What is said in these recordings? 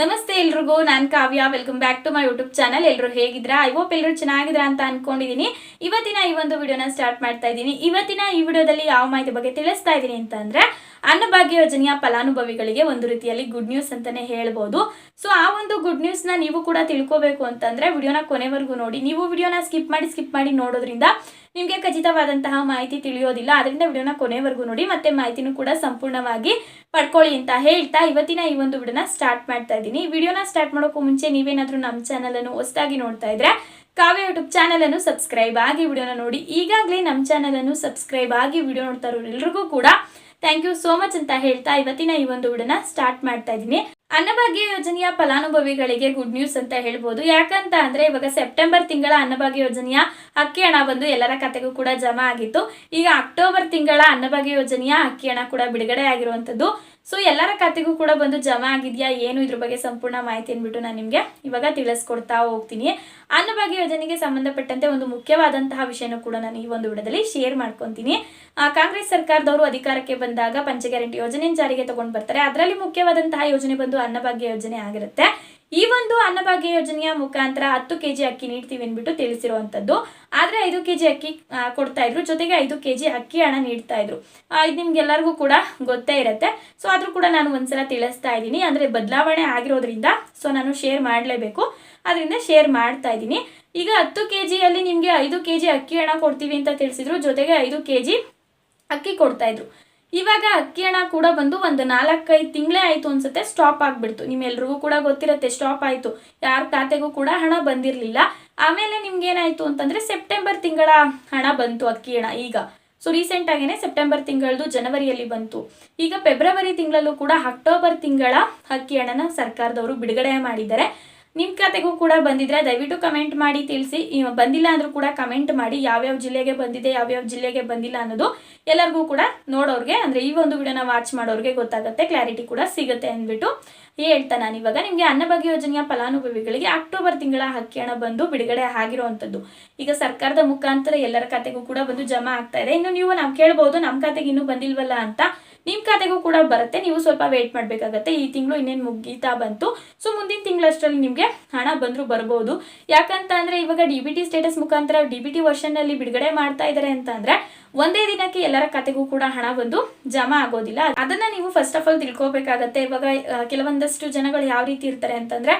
ನಮಸ್ತೆ ಎಲ್ರಿಗೂ, ನಾನು Kavya. Welcome back to my YouTube channel ಎಲ್ಲರೂ ಹೇಗಿದ್ರ? ಐ ಹೋಪ್ ಎಲ್ಲರೂ ಚೆನ್ನಾಗಿದ್ರ ಅಂತ ಅನ್ಕೊಂಡಿದೀನಿ. ಇವತ್ತಿನ ಈ ಒಂದು ವಿಡಿಯೋನ ಸ್ಟಾರ್ಟ್ ಮಾಡ್ತಾ ಇದ್ದೀನಿ. ಇವತ್ತಿನ ಈ ವಿಡಿಯೋದಲ್ಲಿ ಯಾವ ಮಾಹಿತಿ ಬಗ್ಗೆ ತಿಳಿಸ್ತಾ ಇದ್ದೀನಿ ಅಂತ ಅಂದ್ರೆ ಅನ್ನಭಾಗ್ಯ ಯೋಜನೆಯ ಫಲಾನುಭವಿಗಳಿಗೆ ಒಂದು ರೀತಿಯಲ್ಲಿ ಗುಡ್ ನ್ಯೂಸ್ ಅಂತಾನೆ ಹೇಳ್ಬೋದು. ಸೊ ಆ ಒಂದು ಗುಡ್ ನ್ಯೂಸ್ನ ನೀವು ಕೂಡ ತಿಳ್ಕೋಬೇಕು ಅಂತಂದ್ರೆ ವಿಡಿಯೋನ ಕೊನೆವರೆಗೂ ನೋಡಿ. ನೀವು ವಿಡಿಯೋನ ಸ್ಕಿಪ್ ಮಾಡಿ ಸ್ಕಿಪ್ ಮಾಡಿ ನೋಡೋದ್ರಿಂದ ನಿಮಗೆ ಖಚಿತವಾದಂತಹ ಮಾಹಿತಿ ತಿಳಿಯೋದಿಲ್ಲ. ಅದರಿಂದ ವಿಡಿಯೋನ ಕೊನೆವರೆಗೂ ನೋಡಿ. ಮತ್ತೆ ಮಾಹಿತಿನೂ ಕೂಡ ಸಂಪೂರ್ಣವಾಗಿ ಪಡ್ಕೊಳ್ಳಿ ಅಂತ ಹೇಳ್ತಾ ಇವತ್ತಿನ ಈ ಒಂದು ವಿಡಿಯೋನ ಸ್ಟಾರ್ಟ್ ಮಾಡ್ತಾ ಇದ್ದೀನಿ. ವಿಡಿಯೋನ ಸ್ಟಾರ್ಟ್ ಮಾಡೋಕ್ಕೂ ಮುಂಚೆ ನೀವೇನಾದರೂ ನಮ್ಮ ಚಾನಲನ್ನು ಹೊಸದಾಗಿ ನೋಡ್ತಾ ಇದ್ರೆ ಕಾವ್ಯ ಯೂಟ್ಯೂಬ್ ಚಾನಲನ್ನು ಸಬ್ಸ್ಕ್ರೈಬ್ ಆಗಿ ವಿಡಿಯೋನ ನೋಡಿ. ಈಗಾಗಲೇ ನಮ್ಮ ಚಾನಲನ್ನು ಸಬ್ಸ್ಕ್ರೈಬ್ ಆಗಿ ವಿಡಿಯೋ ನೋಡ್ತಾ ಇರೋರು ಎಲ್ರಿಗೂ ಕೂಡ ಥ್ಯಾಂಕ್ ಯು ಸೋ ಮಚ್ ಅಂತ ಹೇಳ್ತಾ ಇವತ್ತಿನ ಈ ಒಂದು ವಿಡಿಯೋನ ಸ್ಟಾರ್ಟ್ ಮಾಡ್ತಾ ಇದ್ದೀನಿ. ಅನ್ನಭಾಗ್ಯ ಯೋಜನೆಯ ಫಲಾನುಭವಿಗಳಿಗೆ ಗುಡ್ ನ್ಯೂಸ್ ಅಂತ ಹೇಳ್ಬೋದು. ಯಾಕಂತ ಅಂದ್ರೆ ಇವಾಗ ಸೆಪ್ಟೆಂಬರ್ ತಿಂಗಳ ಅನ್ನಭಾಗ್ಯ ಯೋಜನೆಯ ಅಕ್ಕಿ ಹಣ ಬಂದು ಎಲ್ಲರ ಕತೆಗೂ ಕೂಡ ಜಮಾ ಆಗಿತ್ತು. ಈಗ ಅಕ್ಟೋಬರ್ ತಿಂಗಳ ಅನ್ನಭಾಗ್ಯ ಯೋಜನೆಯ ಅಕ್ಕಿ ಹಣ ಕೂಡ ಬಿಡುಗಡೆ ಆಗಿರುವಂತದ್ದು. ಸೊ ಎಲ್ಲರ ಖಾತೆಗೂ ಕೂಡ ಬಂದು ಜಮಾ ಆಗಿದೆಯಾ, ಏನು ಇದ್ರ ಬಗ್ಗೆ ಸಂಪೂರ್ಣ ಮಾಹಿತಿ ಅಂದ್ಬಿಟ್ಟು ನಾನು ನಿಮಗೆ ಇವಾಗ ತಿಳಿಸ್ಕೊಡ್ತಾ ಹೋಗ್ತೀನಿ. ಅನ್ನಭಾಗ್ಯ ಯೋಜನೆಗೆ ಸಂಬಂಧಪಟ್ಟಂತೆ ಒಂದು ಮುಖ್ಯವಾದಂತಹ ವಿಷಯನೂ ಕೂಡ ನಾನು ಈ ಒಂದು ವಿಡದಲ್ಲಿ ಶೇರ್ ಮಾಡ್ಕೊತೀನಿ. ಕಾಂಗ್ರೆಸ್ ಸರ್ಕಾರದವರು ಅಧಿಕಾರಕ್ಕೆ ಬಂದಾಗ ಪಂಚ ಗ್ಯಾರಂಟಿ ಯೋಜನೆ ಜಾರಿಗೆ ತಗೊಂಡು ಬರ್ತಾರೆ. ಅದರಲ್ಲಿ ಮುಖ್ಯವಾದಂತಹ ಯೋಜನೆ ಬಂದು ಅನ್ನಭಾಗ್ಯ ಯೋಜನೆ ಆಗಿರುತ್ತೆ. ಈ ಒಂದು ಅನ್ನಭಾಗ್ಯ ಯೋಜನೆಯ ಮುಖಾಂತರ ಹತ್ತು ಕೆಜಿ ಅಕ್ಕಿ ನೀಡ್ತೀವಿ ಅಂದ್ಬಿಟ್ಟು ತಿಳಿಸಿರುವಂತದ್ದು. ಆದ್ರೆ ಐದು ಕೆಜಿ ಅಕ್ಕಿ ಕೊಡ್ತಾ ಇದ್ರು. ಜೊತೆಗೆ ಐದು ಕೆಜಿ ಅಕ್ಕಿ ಹಣ ನೀಡ್ತಾ ಇದ್ರು. ಇದು ನಿಮ್ಗೆಲ್ಲರಿಗೂ ಕೂಡ ಗೊತ್ತೇ ಇರುತ್ತೆ. ಸೊ ಆದ್ರೂ ಕೂಡ ನಾನು ಒಂದ್ಸಲ ತಿಳಿಸ್ತಾ ಇದ್ದೀನಿ. ಅಂದ್ರೆ ಬದಲಾವಣೆ ಆಗಿರೋದ್ರಿಂದ ಸೊ ನಾನು ಶೇರ್ ಮಾಡಲೇಬೇಕು. ಅದರಿಂದ ಶೇರ್ ಮಾಡ್ತಾ ಇದ್ದೀನಿ. ಈಗ ಹತ್ತು ಕೆ ಜಿಯಲ್ಲಿ ನಿಮಗೆ ಐದು ಕೆ ಜಿ ಅಕ್ಕಿ ಹಣ ಕೊಡ್ತೀವಿ ಅಂತ ತಿಳಿಸಿದ್ರು. ಜೊತೆಗೆ ಐದು ಕೆ ಜಿ ಅಕ್ಕಿ ಕೊಡ್ತಾ ಇದ್ರು. ಇವಾಗ ಅಕ್ಕಿ ಹಣ ಕೂಡ ಬಂದು ಒಂದು ನಾಲ್ಕೈದು ತಿಂಗಳೇ ಆಯಿತು ಅನ್ಸುತ್ತೆ ಸ್ಟಾಪ್ ಆಗಿಬಿಡ್ತು. ನಿಮ್ಮೆಲ್ರಿಗೂ ಕೂಡ ಗೊತ್ತಿರುತ್ತೆ ಸ್ಟಾಪ್ ಆಯಿತು. ಯಾರ ಖಾತೆಗೂ ಕೂಡ ಹಣ ಬಂದಿರಲಿಲ್ಲ. ಆಮೇಲೆ ನಿಮ್ಗೇನಾಯಿತು ಅಂತಂದರೆ ಸೆಪ್ಟೆಂಬರ್ ತಿಂಗಳ ಹಣ ಬಂತು ಅಕ್ಕಿ ಹಣ ಈಗ. ಸೊ ರೀಸೆಂಟ್ ಆಗೇನೆ ಸೆಪ್ಟೆಂಬರ್ ತಿಂಗಳದು ಜನವರಿಯಲ್ಲಿ ಬಂತು. ಈಗ ಫೆಬ್ರವರಿ ತಿಂಗಳಲ್ಲೂ ಕೂಡ ಅಕ್ಟೋಬರ್ ತಿಂಗಳ ಅಕ್ಕಿ ಹಣನ ಸರ್ಕಾರದವರು ಬಿಡುಗಡೆ ಮಾಡಿದ್ದಾರೆ. ನಿಮ್ಮ ಖಾತೆಗೂ ಕೂಡ ಬಂದಿದ್ರೆ ದಯವಿಟ್ಟು ಕಮೆಂಟ್ ಮಾಡಿ ತಿಳಿಸಿ. ಬಂದಿಲ್ಲ ಅಂದ್ರೂ ಕೂಡ ಕಮೆಂಟ್ ಮಾಡಿ ಯಾವ್ಯಾವ ಜಿಲ್ಲೆಗೆ ಬಂದಿದೆ, ಯಾವ್ಯಾವ ಜಿಲ್ಲೆಗೆ ಬಂದಿಲ್ಲ ಅನ್ನೋದು ಎಲ್ಲರಿಗೂ ಕೂಡ ನೋಡೋರ್ಗೆ, ಅಂದ್ರೆ ಈ ಒಂದು ವಿಡಿಯೋನ ವಾಚ್ ಮಾಡೋರ್ಗೆ ಗೊತ್ತಾಗುತ್ತೆ ಕ್ಲಾರಿಟಿ ಕೂಡ ಸಿಗುತ್ತೆ ಅಂದ್ಬಿಟ್ಟು ಹೇಳ್ತಾ ನಾನು ಇವಾಗ. ನಿಮಗೆ ಅನ್ನಭಾಗ್ಯ ಯೋಜನೆಯ ಫಲಾನುಭವಿಗಳಿಗೆ ಅಕ್ಟೋಬರ್ ತಿಂಗಳ ಅಕ್ಕಿ ಹಣ ಬಂದು ಬಿಡುಗಡೆ ಆಗಿರುವಂಥದ್ದು. ಈಗ ಸರ್ಕಾರದ ಮುಖಾಂತರ ಎಲ್ಲರ ಖಾತೆಗೂ ಕೂಡ ಬಂದು ಜಮಾ ಆಗ್ತಾ ಇದೆ. ಇನ್ನು ನೀವು ನಾವು ಕೇಳ್ಬೋದು ನಮ್ಮ ಖಾತೆಗೆ ಇನ್ನೂ ಬಂದಿಲ್ವಲ್ಲ ಅಂತ. ನಿಮ್ಮ ಖಾತೆಗೂ ಕೂಡ ಬರುತ್ತೆ, ನೀವು ಸ್ವಲ್ಪ ವೇಟ್ ಮಾಡ್ಬೇಕಾಗತ್ತೆ. ಈ ತಿಂಗಳು ಇನ್ನೇನು ಮುಗೀತಾ ಬಂತು. ಸೊ ಮುಂದಿನ ತಿಂಗಳಷ್ಟರಲ್ಲಿ ನಿಮಗೆ ಹಣ ಬಂದರೂ ಬರ್ಬೋದು. ಯಾಕಂತ ಅಂದ್ರೆ ಇವಾಗ ಡಿ ಬಿ ಟಿ ಸ್ಟೇಟಸ್ ಮುಖಾಂತರ ಡಿ ಬಿ ಟಿ ಬಿಡುಗಡೆ ಮಾಡ್ತಾ ಇದ್ದಾರೆ ಅಂತ ಅಂದರೆ ಒಂದೇ ದಿನಕ್ಕೆ ಎಲ್ಲರ ಖಾತೆಗೂ ಕೂಡ ಹಣ ಬಂದು ಜಮಾ ಆಗೋದಿಲ್ಲ. ಅದನ್ನ ನೀವು ಫಸ್ಟ್ ಆಫ್ ಆಲ್ ತಿಳ್ಕೊಬೇಕಾಗತ್ತೆ. ಇವಾಗ ಕೆಲವೊಂದಷ್ಟು ಜನಗಳು ಯಾವ ರೀತಿ ಇರ್ತಾರೆ ಅಂತಂದ್ರೆ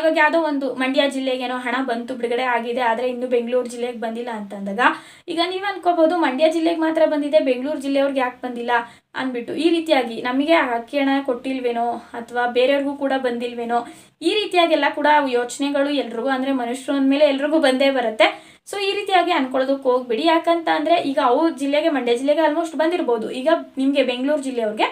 ಇವಾಗ ಯಾವುದೋ ಒಂದು ಮಂಡ್ಯ ಜಿಲ್ಲೆಗೇನೋ ಹಣ ಬಂತು, ಬಿಡುಗಡೆ ಆಗಿದೆ, ಆದ್ರೆ ಇನ್ನು ಬೆಂಗಳೂರು ಜಿಲ್ಲೆಗೆ ಬಂದಿಲ್ಲ ಅಂತಂದಾಗ, ಈಗ ನೀವು ಅನ್ಕೋಬಹುದು ಮಂಡ್ಯ ಜಿಲ್ಲೆಗೆ ಮಾತ್ರ ಬಂದಿದೆ, ಬೆಂಗಳೂರು ಜಿಲ್ಲೆಯವ್ರಿಗೆ ಯಾಕೆ ಬಂದಿಲ್ಲ ಅಂದ್ಬಿಟ್ಟು ಈ ರೀತಿಯಾಗಿ ನಮಗೆ ಅಕ್ಕಿ ಹಣ ಕೊಟ್ಟಿಲ್ವೇನೋ ಅಥವಾ ಬೇರೆಯವ್ರಿಗೂ ಕೂಡ ಬಂದಿಲ್ವೇನೋ, ಈ ರೀತಿಯಾಗೆಲ್ಲ ಕೂಡ ಯೋಚನೆಗಳು ಎಲ್ರಿಗೂ, ಅಂದ್ರೆ ಮನುಷ್ಯರು ಅಂದಮೇಲೆ ಎಲ್ರಿಗೂ ಬಂದೇ ಬರುತ್ತೆ. ಸೊ ಈ ರೀತಿಯಾಗಿ ಅನ್ಕೊಳ್ಳೋದಕ್ಕೆ ಹೋಗ್ಬಿಡಿ. ಯಾಕಂತ ಅಂದರೆ ಈಗ ಅವ್ರ ಜಿಲ್ಲೆಗೆ, ಮಂಡ್ಯ ಜಿಲ್ಲೆಗೆ ಆಲ್ಮೋಸ್ಟ್ ಬಂದಿರ್ಬೋದು. ಈಗ ನಿಮಗೆ ಬೆಂಗಳೂರು ಜಿಲ್ಲೆಯವ್ರಿಗೆ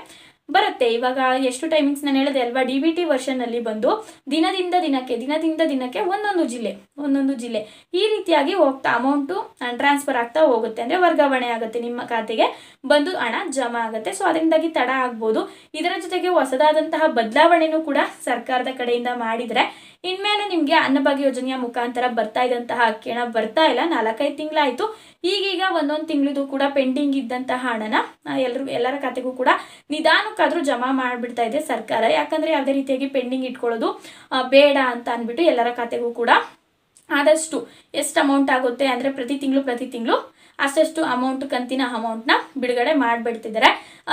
ಬರುತ್ತೆ. ಇವಾಗ ಎಷ್ಟು ಟೈಮಿಂಗ್ಸ್ ನಾನು ಹೇಳಿದೆ ಅಲ್ವಾ? ಡಿ ಬಿ ಟಿ ವರ್ಷನಲ್ಲಿ ಬಂದು ದಿನದಿಂದ ದಿನಕ್ಕೆ ದಿನದಿಂದ ದಿನಕ್ಕೆ ಒಂದೊಂದು ಜಿಲ್ಲೆ ಒಂದೊಂದು ಜಿಲ್ಲೆ ಈ ರೀತಿಯಾಗಿ ಹೋಗ್ತಾ ಅಮೌಂಟು ಟ್ರಾನ್ಸ್ಫರ್ ಆಗ್ತಾ ಹೋಗುತ್ತೆ. ಅಂದರೆ ವರ್ಗಾವಣೆ ಆಗುತ್ತೆ. ನಿಮ್ಮ ಖಾತೆಗೆ ಬಂದು ಹಣ ಜಮಾ ಆಗುತ್ತೆ. ಸೊ ಅದರಿಂದಾಗಿ ತಡ ಆಗ್ಬೋದು. ಇದರ ಜೊತೆಗೆ ಹೊಸದಾದಂತಹ ಬದಲಾವಣೆನೂ ಕೂಡ ಸರ್ಕಾರದ ಕಡೆಯಿಂದ ಮಾಡಿದರೆ ಇನ್ಮೇಲೆ ನಿಮಗೆ ಅನ್ನಭಾಗ್ಯ ಯೋಜನೆಯ ಮುಖಾಂತರ ಬರ್ತಾ ಇದ್ದಂತಹ ಅಕ್ಕಿ ಹಣ ಬರ್ತಾ ಇಲ್ಲ, ನಾಲ್ಕೈದು ತಿಂಗಳಾಯಿತು. ಈಗೀಗ ಒಂದೊಂದು ತಿಂಗಳದು ಕೂಡ ಪೆಂಡಿಂಗ್ ಇದ್ದಂತಹ ಹಣನ ಎಲ್ಲರೂ, ಎಲ್ಲರ ಖಾತೆಗೂ ಕೂಡ ನಿಧಾನಕ್ಕಾದ್ರೂ ಜಮಾ ಮಾಡಿಬಿಡ್ತಾ ಇದೆ ಸರ್ಕಾರ. ಯಾಕಂದ್ರೆ ಯಾವುದೇ ರೀತಿಯಾಗಿ ಪೆಂಡಿಂಗ್ ಇಟ್ಕೊಳ್ಳೋದು ಬೇಡ ಅಂತ ಅಂದ್ಬಿಟ್ಟು ಎಲ್ಲರ ಖಾತೆಗೂ ಕೂಡ ಆದಷ್ಟು ಎಷ್ಟು ಅಮೌಂಟ್ ಆಗುತ್ತೆ ಅಂದರೆ ಪ್ರತಿ ತಿಂಗಳು ಪ್ರತಿ ತಿಂಗಳು ಅಷ್ಟಷ್ಟು ಅಮೌಂಟ್ ಕಂತಿನ ಅಮೌಂಟ್ನ ಬಿಡುಗಡೆ ಮಾಡಿಬಿಡ್ತಿದ್ದಾರೆ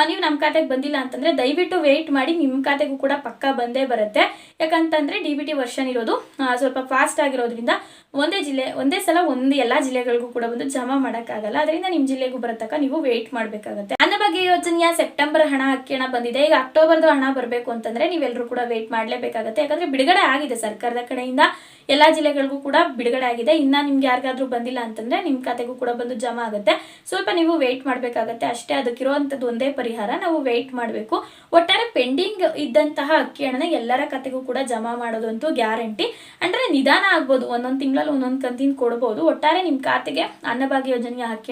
ನೀವು ನಮ್ಮ ಖಾತೆಗೆ ಬಂದಿಲ್ಲ ಅಂತಂದರೆ ದಯವಿಟ್ಟು ವೆಯ್ಟ್ ಮಾಡಿ ನಿಮ್ಮ ಖಾತೆಗೂ ಕೂಡ ಪಕ್ಕ ಬಂದೇ ಬರುತ್ತೆ. ಯಾಕಂತಂದರೆ ಡಿ ಬಿ ಟಿ ವರ್ಷನ್ ಇರೋದು ಸ್ವಲ್ಪ ಫಾಸ್ಟ್ ಆಗಿರೋದ್ರಿಂದ ಒಂದೇ ಜಿಲ್ಲೆ, ಒಂದೇ ಸಲ ಒಂದು ಎಲ್ಲ ಜಿಲ್ಲೆಗಳಿಗೂ ಕೂಡ ಬಂದು ಜಮಾ ಮಾಡೋಕ್ಕಾಗಲ್ಲ. ಅದರಿಂದ ನಿಮ್ಮ ಜಿಲ್ಲೆಗೂ ಬರತಕ್ಕ ನೀವು ವೆಯ್ಟ್ ಮಾಡಬೇಕಾಗುತ್ತೆ. ಬಗ್ಗೆ ಯೋಜನೆಯ ಸೆಪ್ಟೆಂಬರ್ ಹಣ ಅಕ್ಕಿ ಬಂದಿದೆ. ಈಗ ಅಕ್ಟೋಬರ್ದು ಹಣ ಬರಬೇಕು ಅಂತಂದ್ರೆ ನೀವೆಲ್ಲರೂ ಕೂಡ ವೆಯ್ಟ್ ಮಾಡಲೇಬೇಕಾಗುತ್ತೆ. ಯಾಕಂದ್ರೆ ಬಿಡುಗಡೆ ಆಗಿದೆ ಸರ್ಕಾರದ ಕಡೆಯಿಂದ. ಎಲ್ಲ ಜಿಲ್ಲೆಗಳಿಗೂ ಕೂಡ ಬಿಡುಗಡೆ ಆಗಿದೆ. ಇನ್ನ ನಿಮ್ಗೆ ಯಾರಿಗಾದ್ರೂ ಬಂದಿಲ್ಲ ಅಂತಂದ್ರೆ ನಿಮ್ಮ ಖಾತೆಗೂ ಕೂಡ ಬಂದು ಜಮಾ ಆಗುತ್ತೆ. ಸ್ವಲ್ಪ ನೀವು ವೇಟ್ ಮಾಡಬೇಕಾಗತ್ತೆ. ಅಷ್ಟೇ ಅದಕ್ಕಿರುವಂಥದ್ದು ಒಂದೇ ಪರಿಹಾರ. ನಾವು ವೆಯ್ಟ್ ಮಾಡಬೇಕು. ಒಟ್ಟಾರೆ ಪೆಂಡಿಂಗ್ ಇದ್ದಂತಹ ಅಕ್ಕಿ ಹಣನ ಎಲ್ಲರ ಖಾತೆಗೂ ಕೂಡ ಜಮಾ ಮಾಡೋದಂತೂ ಗ್ಯಾರಂಟಿ. ಅಂದ್ರೆ ನಿಧಾನ ಆಗ್ಬೋದು. ಒಂದೊಂದು ತಿಂಗಳಲ್ಲಿ ಒಂದೊಂದು ಕಂತಿನ ಕೊಡ್ಬೋದು. ಒಟ್ಟಾರೆ ನಿಮ್ಮ ಖಾತೆಗೆ ಅನ್ನಭಾಗ್ಯ ಯೋಜನೆಯ ಅಕ್ಕಿ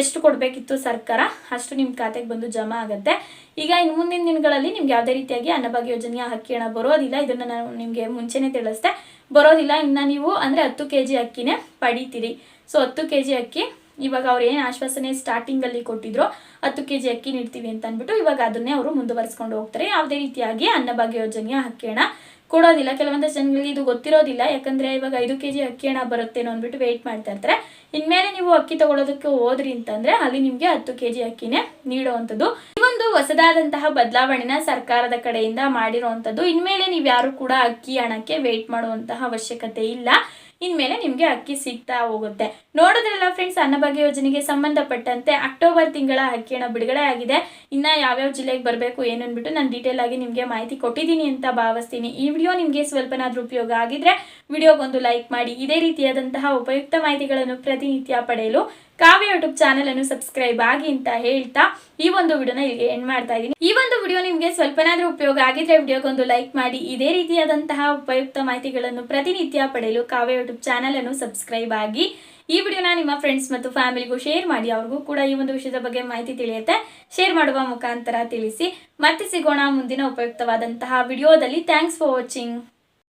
ಎಷ್ಟು ಕೊಡಬೇಕಿತ್ತು ಸರ್ಕಾರ, ಅಷ್ಟು ನಿಮ್ಮ ಖಾತೆಗೆ ಬಂದು ಜಮಾ ಆಗುತ್ತೆ. ಈಗ ಇನ್ನು ಮುಂದಿನ ದಿನಗಳಲ್ಲಿ ನಿಮ್ಗೆ ಯಾವುದೇ ರೀತಿಯಾಗಿ ಅನ್ನಭಾಗ್ಯ ಯೋಜನೆಯ ಅಕ್ಕಿ ಹಣ ಬರೋದಿಲ್ಲ. ಇದನ್ನ ನಾನು ನಿಮಗೆ ಮುಂಚೆನೆ ತಿಳಿಸ್ದೆ. ಬರೋದಿಲ್ಲ. ಇನ್ನು ನೀವು ಅಂದರೆ ಹತ್ತು ಕೆ ಜಿ ಅಕ್ಕಿನೇ ಪಡಿತೀರಿ. ಸೊ ಹತ್ತು ಕೆ ಜಿ ಅಕ್ಕಿ ಇವಾಗ ಅವ್ರು ಏನು ಆಶ್ವಾಸನೆ ಸ್ಟಾರ್ಟಿಂಗಲ್ಲಿ ಕೊಟ್ಟಿದ್ರು ಹತ್ತು ಕೆ ಜಿ ಅಕ್ಕಿ ನೀಡ್ತೀವಿ ಅಂತ ಅಂದ್ಬಿಟ್ಟು ಇವಾಗ ಅದನ್ನೇ ಅವರು ಮುಂದುವರಿಸ್ಕೊಂಡು ಹೋಗ್ತಾರೆ. ಯಾವುದೇ ರೀತಿಯಾಗಿ ಅನ್ನಭಾಗ್ಯ ಯೋಜನೆಯ ಅಕ್ಕಿ ಹಣ ಕೊಡೋದಿಲ್ಲ. ಕೆಲವೊಂದಷ್ಟು ಜನಗಳಿಗೆ ಇದು ಗೊತ್ತಿರೋದಿಲ್ಲ. ಯಾಕಂದ್ರೆ ಇವಾಗ ಐದು ಕೆ ಜಿ ಅಕ್ಕಿ ಹಣ ಬರುತ್ತೇನೋ ಅಂದ್ಬಿಟ್ಟು ವೆಯ್ಟ್ ಮಾಡ್ತಾ ಇರ್ತಾರೆ. ಇನ್ಮೇಲೆ ನೀವು ಅಕ್ಕಿ ತಗೊಳ್ಳೋದಕ್ಕೆ ಹೋದ್ರಿ ಅಂತಂದ್ರೆ ಅಲ್ಲಿ ನಿಮಗೆ ಹತ್ತು ಕೆ ಜಿ ಅಕ್ಕಿನೇ ನೀಡುವಂಥದ್ದು. ಒಂದು ಹೊಸದಾದಂತಹ ಬದಲಾವಣೆನ ಸರ್ಕಾರದ ಕಡೆಯಿಂದ ಮಾಡಿರುವಂಥದ್ದು. ಇನ್ಮೇಲೆ ನೀವು ಯಾರು ಕೂಡ ಅಕ್ಕಿ ಹಣಕ್ಕೆ ವೇಟ್ ಮಾಡುವಂತಹ ಅವಶ್ಯಕತೆ ಇಲ್ಲ. ಇನ್ಮೇಲೆ ನಿಮಗೆ ಅಕ್ಕಿ ಸಿಗ್ತಾ ಹೋಗುತ್ತೆ. ನೋಡೋದ್ರಲ್ಲ ಫ್ರೆಂಡ್ಸ್ ಅನ್ನಭಾಗ್ಯ ಯೋಜನೆಗೆ ಸಂಬಂಧಪಟ್ಟಂತೆ ಅಕ್ಟೋಬರ್ ತಿಂಗಳ ಅಕ್ಕಿ ಹಣ ಬಿಡುಗಡೆ ಆಗಿದೆ. ಇನ್ನ ಯಾವ್ಯಾವ ಜಿಲ್ಲೆಗೆ ಬರಬೇಕು ಏನು ನಾನು ಡೀಟೇಲ್ ಆಗಿ ನಿಮಗೆ ಮಾಹಿತಿ ಕೊಟ್ಟಿದ್ದೀನಿ ಅಂತ ಭಾವಿಸ್ತೀನಿ. ಈ ವಿಡಿಯೋ ನಿಮಗೆ ಸ್ವಲ್ಪನಾದ್ರೂ ಉಪಯೋಗ ಆಗಿದ್ರೆ ವಿಡಿಯೋಗೊಂದು ಲೈಕ್ ಮಾಡಿ, ಇದೇ ರೀತಿಯಾದಂತಹ ಉಪಯುಕ್ತ ಮಾಹಿತಿಗಳನ್ನು ಪ್ರತಿನಿತ್ಯ ಪಡೆಯಲು ಕಾವ್ಯ ಯೂಟ್ಯೂಬ್ ಚಾನಲ್ ಅನ್ನು ಸಬ್ಸ್ಕ್ರೈಬ್ ಆಗಿ ಅಂತ ಹೇಳ್ತಾ ಈ ಒಂದು ವಿಡಿಯೋನ ಇಲ್ಲಿಗೆ ಎಂಡ್ ಮಾಡ್ತಾ ಇದ್ದೀನಿ. ಈ ಒಂದು ವಿಡಿಯೋ ನಿಮಗೆ ಸ್ವಲ್ಪನಾದ್ರೂ ಉಪಯೋಗ ಆಗಿದ್ರೆ ವಿಡಿಯೋಗೊಂದು ಲೈಕ್ ಮಾಡಿ, ಇದೇ ರೀತಿಯಾದಂತಹ ಉಪಯುಕ್ತ ಮಾಹಿತಿಗಳನ್ನು ಪ್ರತಿನಿತ್ಯ ಪಡೆಯಲು ಕಾವ್ಯ ಯೂಟ್ಯೂಬ್ ಚಾನೆಲ್ ಅನ್ನು ಸಬ್ಸ್ಕ್ರೈಬ್ ಆಗಿ ಈ ವಿಡಿಯೋನ ನಿಮ್ಮ ಫ್ರೆಂಡ್ಸ್ ಮತ್ತು ಫ್ಯಾಮಿಲಿಗೂ ಶೇರ್ ಮಾಡಿ, ಅವ್ರಿಗೂ ಕೂಡ ಈ ಒಂದು ವಿಷಯದ ಬಗ್ಗೆ ಮಾಹಿತಿ ತಿಳಿಯುತ್ತೆ. ಶೇರ್ ಮಾಡುವ ಮುಖಾಂತರ ತಿಳಿಸಿ. ಮತ್ತೆ ಸಿಗೋಣ ಮುಂದಿನ ಉಪಯುಕ್ತವಾದಂತಹ ವಿಡಿಯೋದಲ್ಲಿ. Thanks for watching